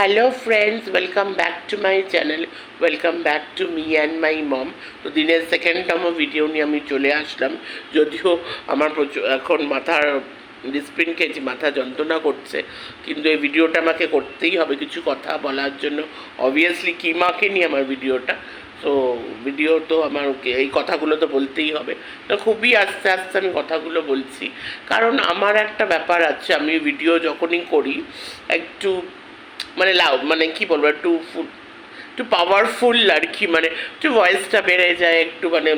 Hello friends welcome back to my channel welcome back to me and my mom তো দিনের সেকেন্ডতম video নিয়ে আমি চলে আসলাম। যদিও আমার প্রচুর এখন মাথার ডিসপ্লিন খেয়েছি, মাথা যন্ত্রণা করছে। কিন্তু এই ভিডিওটা আমাকে করতেই হবে কিছু কথা বলার জন্য। অবভিয়াসলি কিমাকে নিয়ে আমার ভিডিওটা তো ভিডিও তো আমার এই কথাগুলো তো বলতেই হবে। তো খুবই আস্তে আস্তে আমি কথাগুলো বলছি। কারণ আমার একটা ব্যাপার আছে, আমি ভিডিও যখনই করি, একটু মানে লাউ মানে কি বলব, একটু একটু পাওয়ারফুল আর কি মানে একটু ভয়েসটা বেড়ে যায়, একটু মানে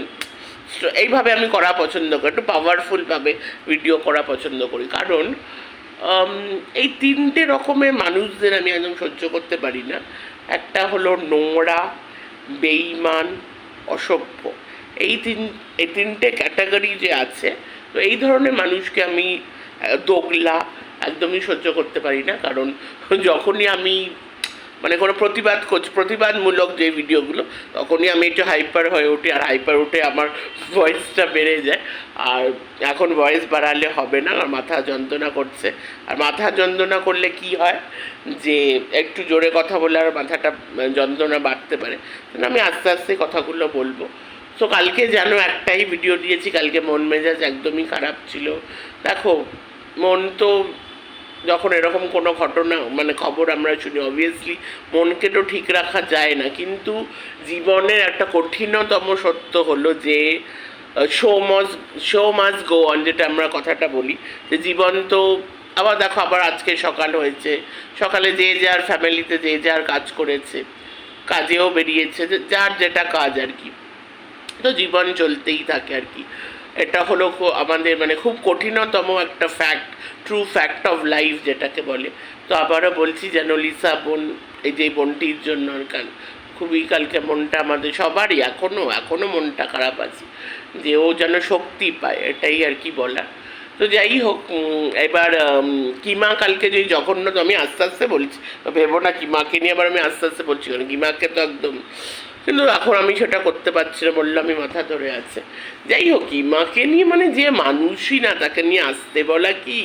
এইভাবে আমি করা পছন্দ করি, একটু পাওয়ারফুলভাবে ভিডিও করা পছন্দ করি। কারণ এই তিনটে রকমের মানুষদের আমি একদম সহ্য করতে পারি না। একটা হলো নোংরা, বেইমান, অসভ্য। এই তিন, এই তিনটে ক্যাটাগরি যে আছে, তো এই ধরনের মানুষকে আমি দোগলা একদমই সহ্য করতে পারি না। কারণ যখনই আমি মানে কোনো প্রতিবাদ প্রতিবাদমূলক যে ভিডিওগুলো, তখনই আমি একটু হাইপার হয়ে উঠি আর হাইপার উঠে আমার ভয়েসটা বেড়ে যায়। আর এখন ভয়েস বাড়ালে হবে না আর মাথা যন্ত্রণা করছে। আর মাথা যন্ত্রণা করলে কি হয় যে, একটু জোরে কথা বললে আর মাথাটা যন্ত্রণা বাড়তে পারে। আমি আস্তে আস্তে কথাগুলো বলব। তো কালকে যেন একটাই ভিডিও দিয়েছি, কালকে মন মেজাজ একদমই খারাপ ছিল। দেখো, মন তো যখন এরকম কোনো ঘটনা মানে খবর আমরা শুনি অবভিয়াসলি মনকে তো ঠিক রাখা যায় না। কিন্তু জীবনের একটা কঠিনতম সত্য হলো যে show must show must go on যেটা আমরা কথাটা বলি। যে জীবন তো, আবার দেখো আবার আজকে সকাল হয়েছে। সকালে যে যার ফ্যামিলিতে যে যার কাজ করেছে, কাজেও বেরিয়েছে যার যেটা কাজ আর কি। তো জীবন চলতেই থাকে আর কি। এটা হলো আমাদের মানে খুব কঠিনতম একটা fact true fact of life যেটাকে বলে। তো আবারও বলছি যেন লিসা বোন, এই যে বোনটির জন্য কাল, খুবই কালকে মনটা আমাদের সবারই এখনও এখনও মনটা খারাপ আছে, যে ও যেন শক্তি পায়, এটাই আর কি বলা তো যাই হোক এবার কিমা কালকে যে জঘন্য তো আমি আস্তে আস্তে বলছি ভেবো না কিমাকে নিয়ে আবার আমি আস্তে আস্তে বলছি কারণ কিমাকে তো একদম কিন্তু এখন আমি সেটা করতে পারছি না বললাম আমি মাথা ধরে আছে। যাই হোক কিমাকে নিয়ে মানে যে মানুষই না, তাকে নিয়ে আসতে বলা কি,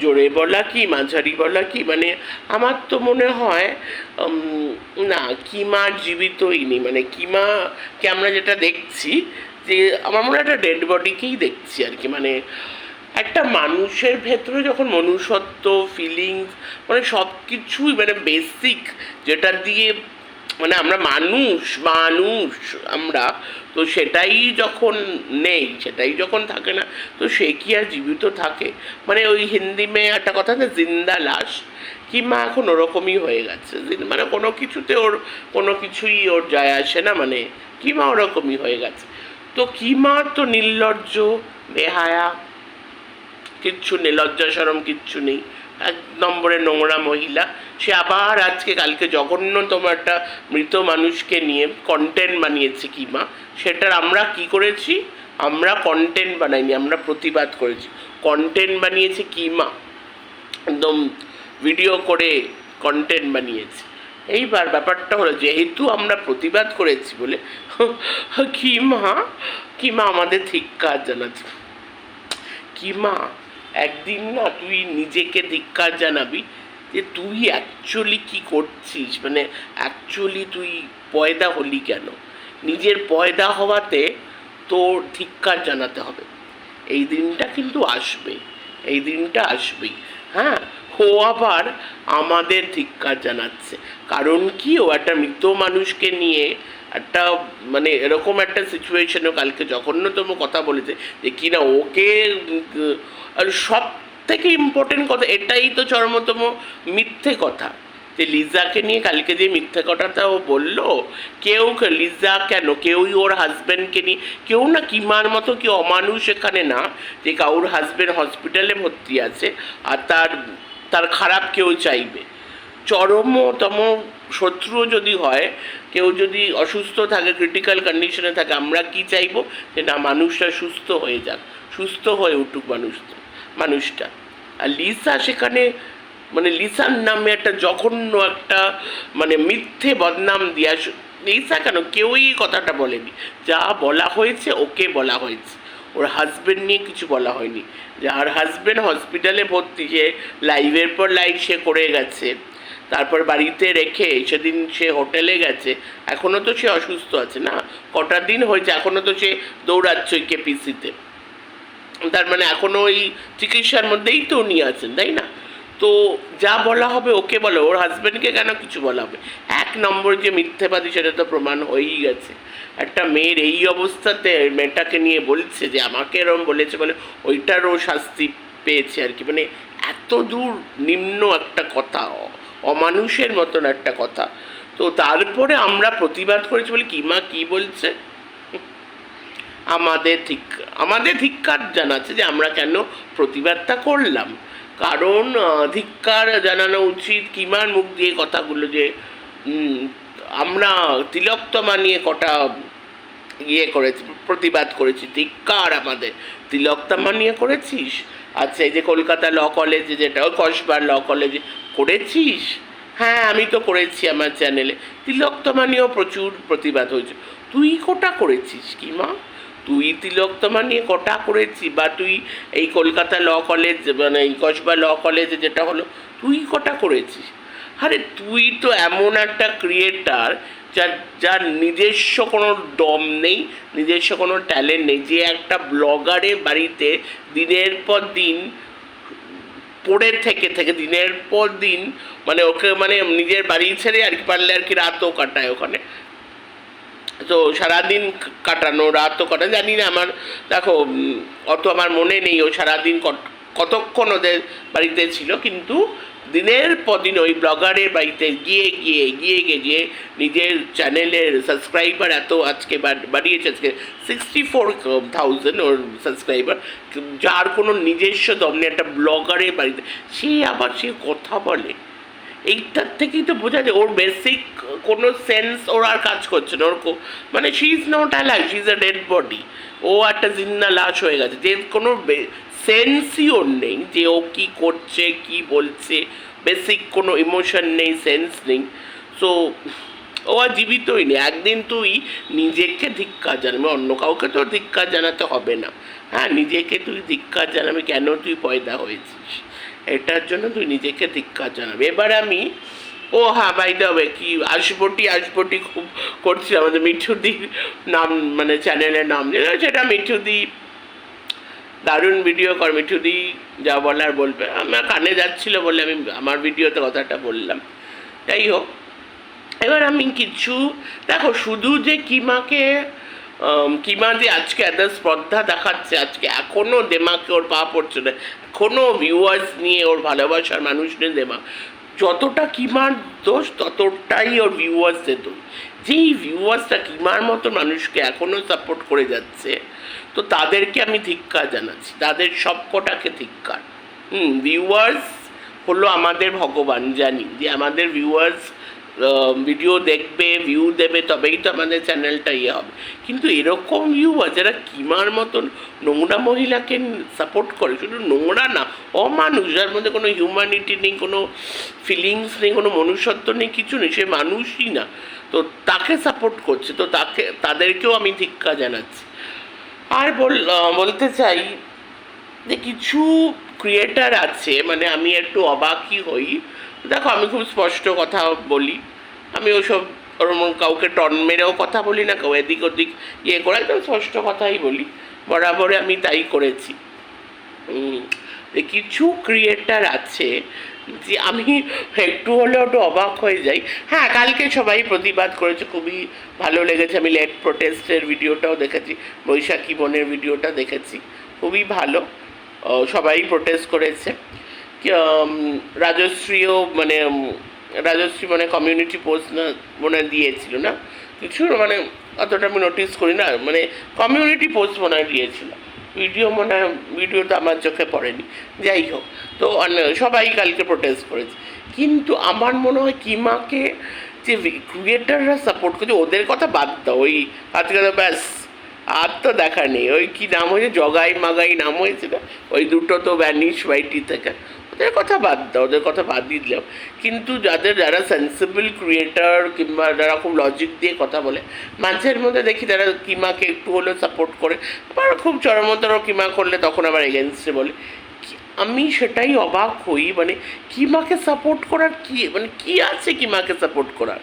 জোরে বলা কি, মাঝারি বলা কি মানে আমার তো মনে হয় না, কিমা জীবিতই নেই। মানে কিমাকে আমরা যেটা দেখছি, যে আমার মনে হয় একটা ডেড বডিকেই দেখছি আর কি। মানে একটা মানুষের ভেতরে যখন মনুষ্যত্ব ফিলিংস মানে সব কিছুই মানে বেসিক যেটা দিয়ে মানে আমরা মানুষ মানুষ আমরা, তো সেটাই যখন নেই, সেটাই যখন থাকে না, তো সে কি আর জীবিত থাকে? মানে ওই হিন্দি মেয়ে, একটা কথা না জিন্দা লাশ কিংবা এখন ওরকমই হয়ে গেছে? মানে কোনো কিছুতে ওর, কোনো কিছুই ওর যায় আসে না মানে কিমা ওরকমই হয়ে গেছে? তো কিমা তো নির্লজ্জ, বেহায়া, কিচ্ছু নেই, লজ্জা সরম কিচ্ছু নেই। এক নম্বরে নোংরা মহিলা। সে আবার আজকে কালকে জঘন্যতম একটা মৃত মানুষকে নিয়ে কন্টেন্ট বানিয়েছে কিমা। সেটার আমরা কি করেছি? আমরা কন্টেন্ট বানাইনি, আমরা প্রতিবাদ করেছি। কন্টেন্ট বানিয়েছে কিমা। একদম ভিডিও করে কন্টেন্ট বানিয়েছে। এইবার ব্যাপারটা হলো, যেহেতু আমরা প্রতিবাদ করেছি বলে, কিমা কিমা আমাদের ধিক্কার জানাচ্ছে। কিমা একদিন না তুই নিজেকে ধিক্কার জানাবি যে তুই অ্যাকচুয়ালি কি করছিস? মানে অ্যাকচুয়ালি তুই পয়দা হলি কেন? নিজের পয়দা হওয়াতে তোর ধিক্কার জানাতে হবে। এই দিনটা কিন্তু আসবে, এই দিনটা আসবেই। হ্যাঁ ও আবার আমাদের ধিক্কার জানাচ্ছে। কারণ কি? ও একটা মৃত মানুষকে নিয়ে একটা মানে এরকম একটা সিচুয়েশনে কালকে জঘন্যতম কথা বলেছে যে কিনা ওকে সব থেকে ইম্পর্টেন্ট কথা, এটাই তো চরমতম মিথ্যে কথা। যে লিজাকে নিয়ে কালকে যে মিথ্যে কথাটা ও বলল, কেউ লিজা কেন? কেউই ওর হাজব্যান্ডকে নিয়ে কেউ না কিমার মতো কি অমানুষ এখানে না, যে কাউর হাজব্যান্ড হসপিটালে ভর্তি আছে, আর তার তার খারাপ কেউ চাইবে। চরমতম শত্রু যদি হয়, কেউ যদি অসুস্থ থাকে ক্রিটিক্যাল কন্ডিশনে থাকে, আমরা কি চাইব? যে না, মানুষটা সুস্থ হয়ে যাক, সুস্থ হয়ে উঠুক মানুষ, মানুষটা। আর লিসা সেখানে মানে লিসার নামে একটা জঘন্য একটা মানে মিথ্যে বদনাম দিয়া লিসা কেন? কেউই কথাটা বলেনি। যা বলা হয়েছে, ওকে বলা হয়েছে। ওর হাজবেন্ড নিয়ে কিছু বলা হয়নি। যে, আর হাজবেন্ড হসপিটালে ভর্তি, যে লাইভের পর লাইভ সে করে গেছে। তারপর বাড়িতে রেখে সেদিন সে হোটেলে গেছে এখনও তো সে অসুস্থ আছে না? কটা দিন হয়েছে এখনও তো সে দৌড়াচ্ছে ওই কেপিসিতে। তার মানে এখনও ওই চিকিৎসার মধ্যেই তো উনি আছেন, তাই না? তো যা বলা হবে ওকে বলো, ওর হাজব্যান্ডকে কেন কিছু বলা হবে? এক নম্বর যে মিথ্যেবাদী, সেটা তো প্রমাণ হয়েই গেছে। একটা মেয়ের এই অবস্থাতে মেয়েটাকে নিয়ে বলছে যে, আমাকে এরম বলেছে বলে ওইটারও শাস্তি পেয়েছে আর কি। মানে এত দূর নিম্ন একটা কথা। অমানুষের মতন একটা কথা। তো তারপরে আমরা প্রতিবাদ করেছি বলে কি মা, কি বলছে? আমাদের ঠিক, আমাদের ধিক্কার জানাচ্ছে যে আমরা কেন প্রতিবাদটা করলাম। কারণ ধিক্কার জানানো উচিত কিমার মুখ দিয়ে কথাগুলো যে আমরা তিলকতমা নিয়ে কটা ইয়ে করেছি, প্রতিবাদ করেছি, ধিক্কার আমাদের। তিলকতমা নিয়ে করেছিস? আচ্ছা এই যে কলকাতা ল কলেজে যেটা কসবার ল কলেজে করেছিস? হ্যাঁ আমি তো করেছি আমার চ্যানেলে। তিলকতমা প্রচুর প্রতিবাদ হয়েছে। তুই কোটা করেছিস কি, মা? তুই তিলকতমা নিয়ে কটা করেছি বা তুই এই কলকাতা ল কলেজ মানে এই কসবা ল কলেজে যেটা হলো, তুই কটা করেছিস? আরে, তুই তো এমন একটা ক্রিয়েটার যার যার নিজস্ব কোনো দম নেই, নিজস্ব কোনো ট্যালেন্ট নেই, যে একটা ব্লগারের বাড়িতে দিনের পর দিন পড়ে থেকে থেকে দিনের পর দিন মানে ওকে মানে নিজের বাড়ি ছেড়ে আর কি পারলে আর কি রাতও কাটায় ওখানে। তো সারাদিন কাটানো, রাতও কাটানো জানি না আমার, দেখো অত আমার মনে নেই ও সারাদিন কতক্ষণ ওদের বাড়িতে ছিল, কিন্তু দিনের পর দিন ওই ব্লগারের বাড়িতে গিয়ে গিয়ে গিয়ে গিয়ে নিজের চ্যানেলের সাবস্ক্রাইবার এত আজকে বাড়- বাড়িয়েছে আজকে সিক্সটি ফোর থাউজেন্ড ওর সাবস্ক্রাইবার যার কোনো নিজস্ব দম নেই একটা ব্লগারের বাড়িতে, সে আবার সে কথা বলে। এইটার থেকেই তো বোঝা যায়, ওর বেসিক কোনো সেন্স ওর আর কাজ করছে না, ওর মানে she is not alive she is a dead body ও একটা জিন্না লাশ হয়ে গেছে, যে কোনো সেন্সই ওর নেই যে ও কি করছে, কি বলছে। বেসিক কোনো ইমোশন নেই সেন্স নেই। সো ও আর জীবিতই নেই। একদিন তুই নিজেকে ধিক্কার জানাবি, অন্য কাউকে তো ধিক্কার জানাতে হবে না। হ্যাঁ নিজেকে তুই ধিক্কার জানাবি, কেন তুই পয়দা হয়েছিস? এটার জন্য তুই নিজেকে ধিক্কার জানাবি। এবার আমি, ও হ্যাঁ বাই দেবে কি আসবটি আসবটি খুব করছি আমাদের মিঠুদির নাম মানে চ্যানেলের নাম। সেটা মিঠুদি দারুণ ভিডিও কর মিঠুদি যা বলার বলবে। আমার কানে যাচ্ছিল বলে আমি আমার ভিডিওতে কথাটা বললাম। যাই হোক, এবার আমি কিছু, দেখো শুধু যে কিমাকে কিমা যে আজকে এত স্পর্ধা দেখাচ্ছে, আজকে এখনও দেমাকে ওর পা পড়ছে না। এখনও ভিউয়ার্স নিয়ে ওর ভালোবাসার মানুষ নিয়ে দেমা যতটা কিমার দোষ, ততটাই ওর ভিউয়ার্সদের দোষ। যেই ভিউয়ার্সটা কিমার মতো মানুষকে এখনও সাপোর্ট করে যাচ্ছে, তো তাদেরকে আমি ধিক্কার জানাচ্ছি। তাদের সবকটাকে ধিক্কার। হুম ভিউয়ার্স হলো আমাদের ভগবান, জানি। যে আমাদের ভিউয়ার্স ভিডিও দেখবে ভিউ দেবে, তবেই তো আমাদের চ্যানেলটা ইয়ে হবে। কিন্তু এরকম ভিউয়ার যারা কিমার মতন নোংরা মহিলাকে সাপোর্ট করে, শুধু নোংরা না, অমানুষ, যার মধ্যে কোনো হিউম্যানিটি নেই, কোনো ফিলিংস নেই, কোনো মনুষ্যত্ব নেই, কিছু নেই, সে মানুষই না। তো তাকে সাপোর্ট করছে, তো তাকে, তাদেরকেও আমি ধিক্কা জানাচ্ছি। আর বল বলতে চাই যে কিছু ক্রিয়েটার আছে মানে আমি একটু অবাকই হই। দেখো, আমি খুব স্পষ্ট কথা বলি। আমি ওসব ওরম কাউকে টন মেরেও কথা বলি না, কেউ এদিক ওদিক ইয়ে করে, একদম স্পষ্ট কথাই বলি। বরাবরে আমি তাই করেছি। কিছু ক্রিয়েটার আছে যে আমি একটু হলেও একটু অবাক হয়ে যাই। হ্যাঁ কালকে সবাই প্রতিবাদ করেছে, খুবই ভালো লেগেছে। আমি লেট প্রোটেস্টের ভিডিওটাও দেখেছি, বৈশাখী বোনের ভিডিওটা দেখেছি, খুবই ভালো। সবাই প্রোটেস্ট করেছে। রাজশ্রীও মানে রাজশ্রী মানে কমিউনিটি পোস্ট না, মনে দিয়েছিল না? কিছু মানে অতটা আমি নোটিস করি না। মানে কমিউনিটি পোস্ট মনে হয় দিয়েছিল। ভিডিও মনে হয় ভিডিও তো আমার চোখে পড়েনি। যাই হোক, তো সবাই কালকে প্রোটেস্ট করেছে। কিন্তু আমার মনে হয় কিমাকে যে ক্রিয়েটাররা সাপোর্ট করছে, ওদের কথা বাদ দাও। ওই আজকে তো ব্যাস, আর তো দেখা নেই। ওই কি নাম হয়েছে? জগাই মাগাই নাম হয়েছিল। ওই দুটো তো ব্যানিশ বাইটি থেকে। ওদের কথা বাদ দাও, ওদের কথা বাদ দিয়ে দিলাম। কিন্তু যাদের, যারা সেন্সিবল ক্রিয়েটার কিংবা যারা খুব লজিক দিয়ে কথা বলে, মাঝের মধ্যে দেখি তারা কিমাকে একটু হলেও সাপোর্ট করে, আবার খুব চরমতর কিমা করলে তখন আবার এগেনস্টে বলে। আমি সেটাই অবাক হই মানে কিমাকে সাপোর্ট করার কি মানে কি আছে কিমাকে সাপোর্ট করার?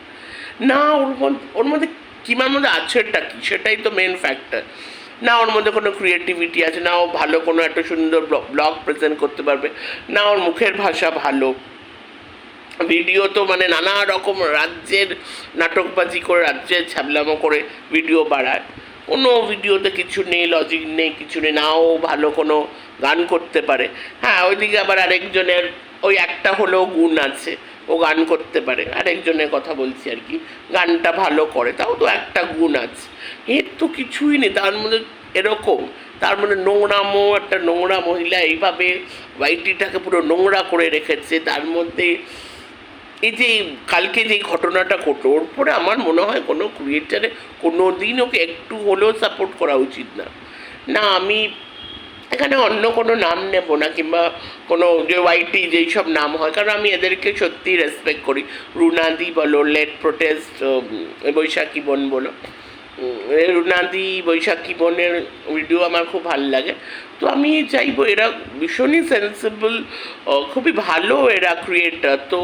না, ওর মধ্যে ওর মধ্যে, কিমার মধ্যে আছেটা কি? সেটাই তো মেন ফ্যাক্টর না ওর মধ্যে কোনো ক্রিয়েটিভিটি আছে। না ও ভালো কোনো একটা সুন্দর ব্লগ প্রেজেন্ট করতে পারবে। না ওর মুখের ভাষা ভালো। ভিডিও তো মানে নানা রকম রাজ্যের নাটকবাজি করে, রাজ্যের ছ্যাবলামো করে ভিডিও বাড়ায়। কোনো ভিডিওতে কিছু নেই লজিক নেই, কিছু নেই। নাও ভালো কোনো গান করতে পারে। হ্যাঁ ওইদিকে আবার আরেকজনের ওই একটা হলেও গুণ আছে। ও গান করতে পারে। আরেকজনের কথা বলছি আর কি, গানটা ভালো করে, তাও তো একটা গুণ আছে। এর তো কিছুই নেই, তার মধ্যে এরকম, তার মানে নোংরামো একটা নোংরা মহিলা এইভাবে ওয়াইটিটাকে পুরো নোংরা করে রেখেছে, তার মধ্যে এই যে কালকে যে ঘটনাটা ঘটলো, ওর পরে আমার মনে হয় কোনো ক্রিয়েটারে কোনো দিন ওকে একটু হলেও সাপোর্ট করা উচিত না। না, আমি এখানে অন্য কোনো নাম নেব না কিংবা কোনো যে ওয়াইটি যেই সব নাম হয়। কারণ আমি এদেরকে সত্যি রেসপেক্ট করি। রুনাদি বলো লেট প্রোটেস্ট বৈশাখী বোন বলো। রুনাদি, বৈশাখী বোনের ভিডিও আমার খুব ভালো লাগে। তো আমি চাইব এরা ভীষণই সেন্সিবল খুবই ভালো এরা ক্রিয়েটার তো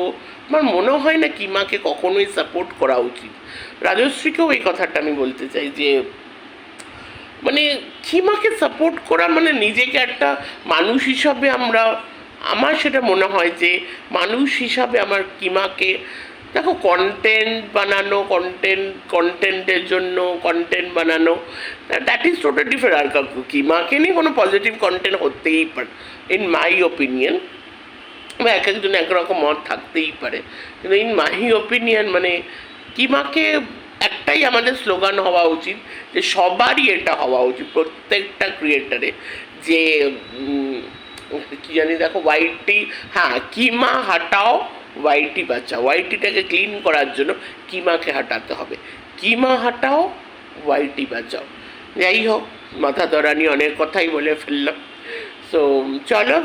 আমার মনে হয় না কিমাকে কখনোই সাপোর্ট করা উচিত। রাজশ্রীকেও এই কথাটা আমি বলতে চাই যে মানে কিমাকে সাপোর্ট করা? মানে নিজেকে একটা মানুষ হিসাবে আমরা, আমার সেটা মনে হয় যে মানুষ হিসাবে আমার কিমাকে দেখো কন্টেন্ট বানানো কন্টেন্ট কন্টেন্টের জন্য কন্টেন্ট বানানো দ্যাট ইজ টোটাল ডিফারেন্ট আর কিমাকে নিয়ে কোনো পজিটিভ কন্টেন্ট হতেই পারে ইন মাই ওপিনিয়ন বা এক একজন একরকম মত থাকতেই পারে। কিন্তু ইন মাই ওপিনিয়ন মানে কিমাকে একটাই আমাদের স্লোগান হওয়া উচিত, যে সবারই এটা হওয়া উচিত, প্রত্যেকটা ক্রিয়েটারে যে কি জানি দেখো ওয়াইটি হ্যাঁ কিমা হাটাও ওয়াইটি বাঁচাও। ওয়াইটিটাকে ক্লিন করার জন্য কিমাকে হাঁটাতে হবে। কিমা হাটাও ওয়াইটি বাঁচাও। যাই হোক, মাথা ধরা নিয়ে অনেক কথাই বলে ফেললাম। সো চলো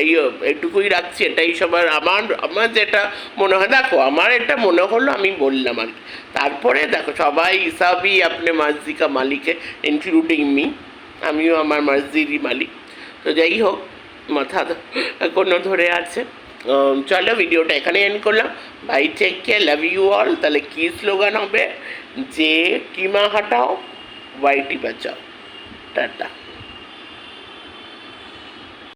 এই এইটুকুই রাখছি, এটাই সবার, আমার আমার যেটা মনে হয়, দেখো, আমার এটা মনে হলো, আমি বললাম আর তারপরে দেখো, সবাই হিসাবই আপনি মসজিদ কা মালিকে ইনক্লুডিং মি আমিও আমার মসজিদই মালিক। তো যাই হোক, মাথা কোনো ধরে আছে। চলো, ভিডিওটা এখানে এন্ড করলাম। Bye take care love you all তাহলে কী স্লোগান হবে? যে কিমা হাটাও ওয়াইটি বাঁচাও। টাটা।